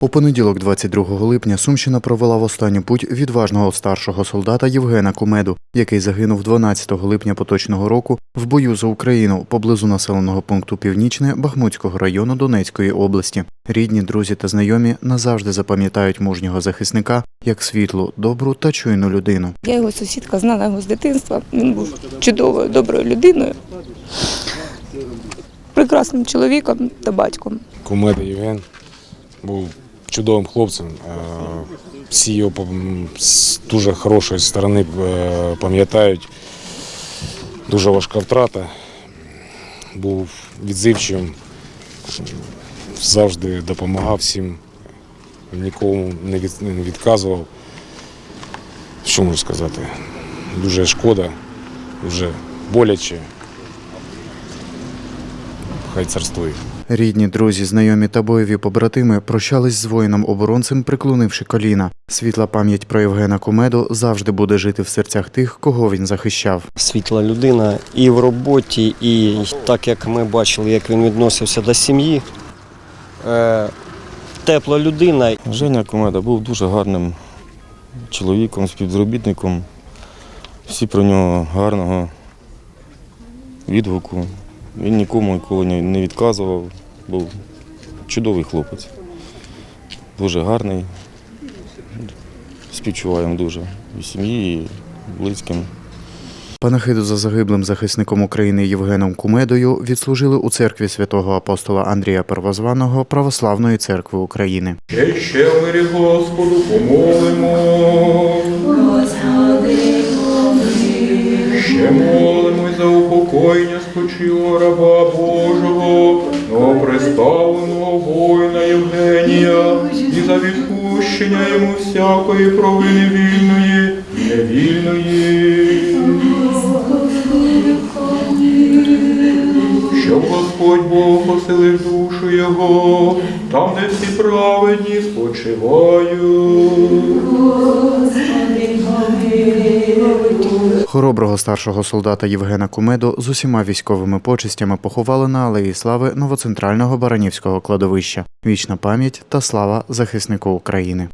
У понеділок, 22 липня, Сумщина провела в останню путь відважного старшого солдата Євгена Кумеду, який загинув 12 липня поточного року в бою за Україну поблизу населеного пункту Північне Бахмутського району Донецької області. Рідні, друзі та знайомі назавжди запам'ятають мужнього захисника як світлу, добру та чуйну людину. Я його сусідка знала його з дитинства. Він був чудовою, доброю людиною, прекрасним чоловіком та батьком. Кумеда Євген був чудовим хлопцем. Е, Всі його з дуже хорошої сторони е, пам'ятають. Дуже важка втрата. Був відзивчим, завжди допомагав всім, нікому не відказував. Що можу сказати? Дуже шкода, дуже боляче. Хай царствує. Рідні, друзі, знайомі та бойові побратими прощались з воїном-оборонцем, приклонивши коліна. Світла пам'ять про Євгена Кумеду завжди буде жити в серцях тих, кого він захищав. світла людина і в роботі, і так як ми бачили, як він відносився до сім'ї. Е, тепла людина. Женя Комеда був дуже гарним чоловіком, співробітником. Всі про нього гарного відгуку. Він нікому ніколи не- не відказував. Був чудовий хлопець. Дуже гарний. Співчуваємо дуже і сім'ї, і близьким. Панахиду за загиблим захисником України Євгеном Кумедою відслужили у церкві святого апостола Андрія Первозваного Православної церкви України. Ще ще мирі Господу помолимо. Ще спочилого раба Божого, новоприставленого воїна Євгенія, і за відпущення йому всякої провини вільної і невільної. Щоб Господь Бог поселив душу його, там, де всі праведні спочивають. Хороброго старшого солдата Євгена Кумедо з усіма військовими почестями поховали на алеї слави новоцентрального Баранівського кладовища. Вічна пам'ять та слава захиснику України.